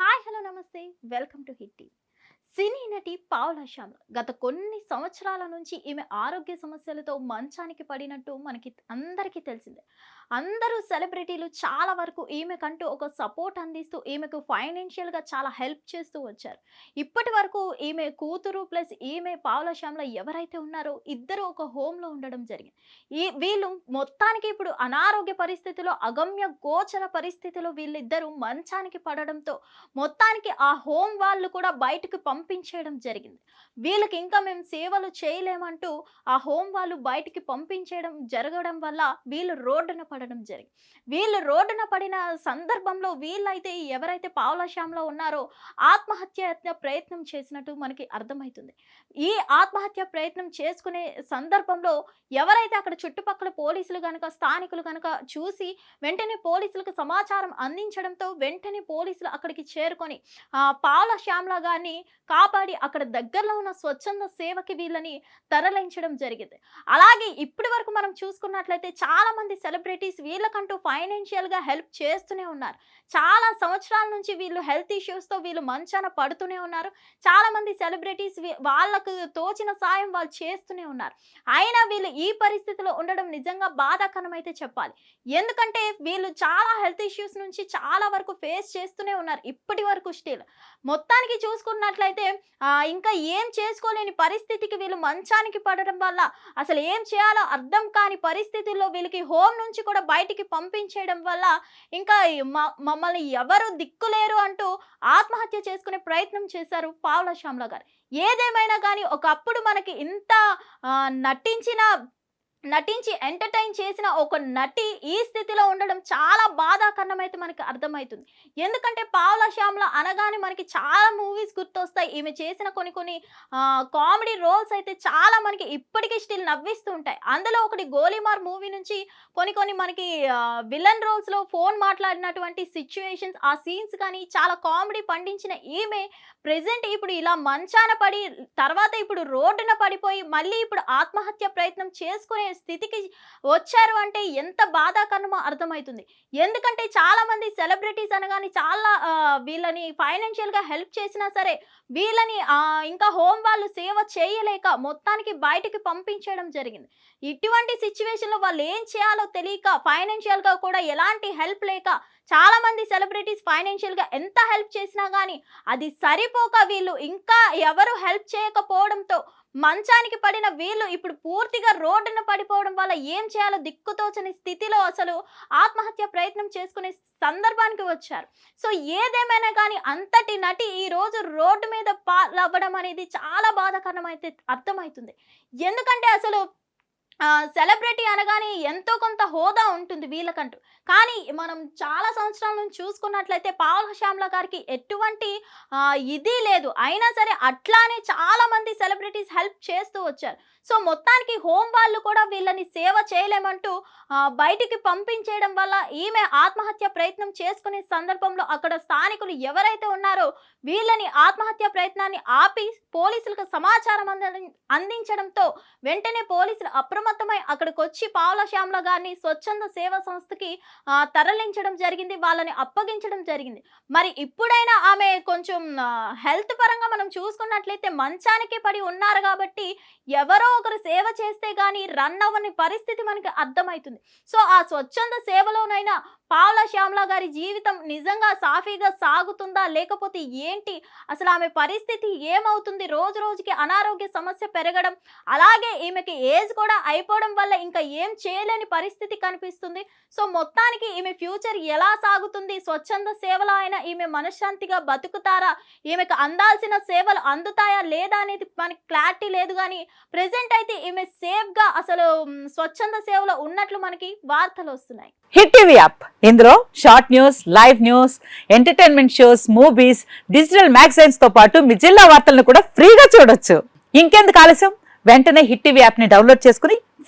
Hi hello నమస్తే welcome to Hit TV. సినీ నటి పావుల శ్యామ్. గత కొన్ని సంవత్సరాల నుంచి ఈమె ఆరోగ్య సమస్యలతో మంచానికి పడినట్టు మనకి అందరికీ తెలిసిందే. అందరూ సెలబ్రిటీలు చాలా వరకు ఈమెకంటూ ఒక సపోర్ట్ అందిస్తూ ఈమెకు ఫైనాన్షియల్గా చాలా హెల్ప్ చేస్తూ వచ్చారు. ఇప్పటి వరకు ఈమె కూతురు ప్లస్ ఈమె పావుల శ్యామ్ల ఎవరైతే ఉన్నారో ఇద్దరు ఒక హోమ్లో ఉండడం జరిగింది. ఈ వీళ్ళు మొత్తానికి ఇప్పుడు అనారోగ్య పరిస్థితిలో అగమ్య గోచర పరిస్థితిలో వీళ్ళిద్దరూ మంచానికి పడడంతో మొత్తానికి ఆ హోమ్ వాళ్ళు కూడా బయటకు పంపించేయడం జరిగింది. వీళ్ళకి ఇంకా మేము సేవలు చేయలేమంటూ ఆ హోమ్ వాళ్ళు బయటికి పంపించేయడం జరగడం వల్ల వీళ్ళు రోడ్డున పడడం జరిగింది. వీళ్ళు రోడ్డున పడిన సందర్భంలో వీళ్ళైతే ఎవరైతే పావులశ్యాంలో ఉన్నారో ఆత్మహత్య ప్రయత్నం చేసినట్టు మనకి అర్థమవుతుంది ఈ ఆత్మహత్య ప్రయత్నం చేసుకునే సందర్భంలో ఎవరైతే అక్కడ చుట్టుపక్కల పోలీసులు కనుక స్థానికులు కనుక చూసి వెంటనే పోలీసులకు సమాచారం అందించడంతో వెంటనే పోలీసులు అక్కడికి చేరుకొని ఆ పాల శ్యామ్ల గారిని కాపాడి అక్కడ దగ్గరలో ఉన్న స్వచ్ఛంద సేవకి వీళ్ళని తరలించడం జరిగింది. అలాగే ఇప్పటి వరకు మనం చూసుకున్నట్లయితే చాలా మంది సెలబ్రిటీస్ వీళ్ళకంటూ ఫైనాన్షియల్గా హెల్ప్ చేస్తూనే ఉన్నారు. చాలా సంవత్సరాల నుంచి వీళ్ళు హెల్త్ ఇష్యూస్తో వీళ్ళు మంచాన పడుతూనే ఉన్నారు. చాలా మంది సెలబ్రిటీస్ వాళ్ళకు తోచిన సాయం వాళ్ళు చేస్తూనే ఉన్నారు. అయినా వీళ్ళు ఈ పరిస్థితిలో ఉండడం నిజంగా బాధాకరం అయితే చెప్పాలి. ఎందుకంటే వీళ్ళు చాలా హెల్త్ ఇష్యూస్ నుంచి చాలా వరకు ఫేస్ చేస్తూనే ఉన్నారు. ఇప్పటి వరకు స్టిల్. మొత్తానికి చూసుకున్నట్లయితే ఆ, ఇంకా ఏం చేసుకోలేని పరిస్థితికి వీళ్ళు మంచానికి పడడం వల్ల అసలు ఏం చేయాలో అర్థం కాని పరిస్థితుల్లో వీళ్ళకి హోమ్ నుంచి కూడా బయటికి పంపించేయడం వల్ల ఇంకా మ- మమ్మల్ని ఎవరు దిక్కులేరు అంటూ ఆత్మహత్య చేసుకునే ప్రయత్నం చేశారు పావుల శ్యామ్ల గారు. ఏదేమైనా కానీ ఒకప్పుడు మనకి ఇంత నటించిన నటించి ఎంటర్టైన్ చేసిన ఒక నటి ఈ స్థితిలో ఉండడం చాలా బాధాకరణం అయితే మనకి అర్థమవుతుంది. ఎందుకంటే పావుల శ్యామ్ల అనగానే మనకి చాలా మూవీస్ గుర్తొస్తాయి. ఈమె చేసిన కొన్ని కొన్ని కామెడీ రోల్స్ అయితే చాలా మనకి ఇప్పటికీ స్టిల్ నవ్విస్తూ ఉంటాయి. అందులో ఒకటి గోలీమార్ మూవీ నుంచి కొన్ని కొన్ని మనకి విలన్ రోల్స్లో ఫోన్ మాట్లాడినటువంటి సిచ్యువేషన్స్ ఆ సీన్స్ కానీ చాలా కామెడీ పండించిన ఈమె ప్రెసెంట్ ఇప్పుడు ఇలా మంచాన పడి తర్వాత ఇప్పుడు రోడ్డున పడిపోయి మళ్ళీ ఇప్పుడు ఆత్మహత్య ప్రయత్నం చేసుకునే స్థితికి వచ్చారు అంటే ఎంత బాధాకరమో అర్థమవుతుంది. ఎందుకంటే చాలామంది సెలబ్రిటీస్ అనగానే చాలా వీళ్ళని ఫైనాన్షియల్గా హెల్ప్ చేసినా సరే వీళ్ళని ఇంకా హోమ్ వాళ్ళు సేవ చేయలేక మొత్తానికి బయటికి పంపించడం జరిగింది. ఇటువంటి సిచ్యువేషన్లో వాళ్ళు ఏం చేయాలో తెలియక ఫైనాన్షియల్గా కూడా ఎలాంటి హెల్ప్ లేక చాలా మంది సెలబ్రిటీస్ ఫైనాన్షియల్గా ఎంత హెల్ప్ చేసినా గానీ అది సరిపోక వీళ్ళు ఇంకా ఎవరు హెల్ప్ చేయకపోవడంతో మంచానికి పడిన వీళ్ళు ఇప్పుడు పూర్తిగా రోడ్డున పడిపోవడం వల్ల ఏం చేయాలో దిక్కుతోచని స్థితిలో అసలు ఆత్మహత్య ప్రయత్నం చేసుకునే సందర్భానికి వచ్చారు. సో ఏదేమైనా కానీ అంతటి నటి ఈ రోజు రోడ్డు మీద పాలవ్వడం అనేది చాలా బాధాకరం అయితే అర్థమవుతుంది. ఎందుకంటే అసలు సెలబ్రిటీ అనగానే ఎంతో కొంత హోదా ఉంటుంది వీళ్ళకంటూ. కానీ మనం చాలా సంవత్సరాల నుంచి చూసుకున్నట్లయితే పావల్ శ్యామ్ల గారికి ఎటువంటి ఇది లేదు. అయినా సరే అట్లానే చాలామంది సెలబ్రిటీస్ హెల్ప్ చేస్తూ వచ్చారు. సో మొత్తానికి హోమ్ వాళ్ళు కూడా వీళ్ళని సేవ చేయలేమంటూ బయటికి పంపించేయడం వల్ల ఈమె ఆత్మహత్య ప్రయత్నం చేసుకునే సందర్భంలో అక్కడ స్థానికులు ఎవరైతే ఉన్నారో వీళ్ళని ఆత్మహత్య ప్రయత్నాన్ని ఆపి పోలీసులకు సమాచారం అంద- అందించడంతో వెంటనే పోలీసులు అప్రమత్తమై అక్కడికి వచ్చి పావుల శ్యామల గారిని స్వచ్ఛంద సేవా సంస్థకి తరలించడం జరిగింది వాళ్ళని అప్పగించడం జరిగింది. మరి ఇప్పుడైనా ఆమె కొంచెం హెల్త్ పరంగా మనం చూసుకున్నట్లయితే మంచానికి పడి ఉన్నారు కాబట్టి ఎవరో ఒకరు సేవ చేస్తే గానీ రన్ అవ్వని పరిస్థితి మనకి అర్థమవుతుంది. సో ఆ స్వచ్ఛంద సేవలోనైనా పావుల శ్యామల గారి జీవితం నిజంగా సాఫీగా సాగుతుందా? లేకపోతే ఏంటి? అసలు ఆమె పరిస్థితి ఏమవుతుంది? రోజు రోజుకి అనారోగ్య సమస్య పెరగడం అలాగే ఈమెకి ఏజ్ కూడా అయిపోవడం వల్ల ఇంకా ఏం చేయలేని పరిస్థితి కనిపిస్తుంది. సో మొత్తానికి ఈమె ఫ్యూచర్ ఎలా సాగుతుంది? స్వచ్ఛంద సేవలో అయినా ఈమె మనశ్శాంతిగా బతుకుతారా? ఈమెకు అందాల్సిన సేవలు అందుతాయా లేదా అనేది మనకి క్లారిటీ లేదు కానీ ప్రెసెంట్ అయితే ఈమె సేఫ్గా అసలు స్వచ్ఛంద సేవలో ఉన్నట్లు మనకి వార్తలు వస్తున్నాయి. Hit TV app. ఇందులో short news live news entertainment shows movies digital మ్యాగజైన్స్తో పాటు మీ జిల్లా వార్తలను కూడా ఫ్రీగా చూడొచ్చు. ఇంకెందుకు ఆలస్యం? వెంటనే హిట్ టీవీ యాప్ని డౌన్లోడ్ చేసుకుని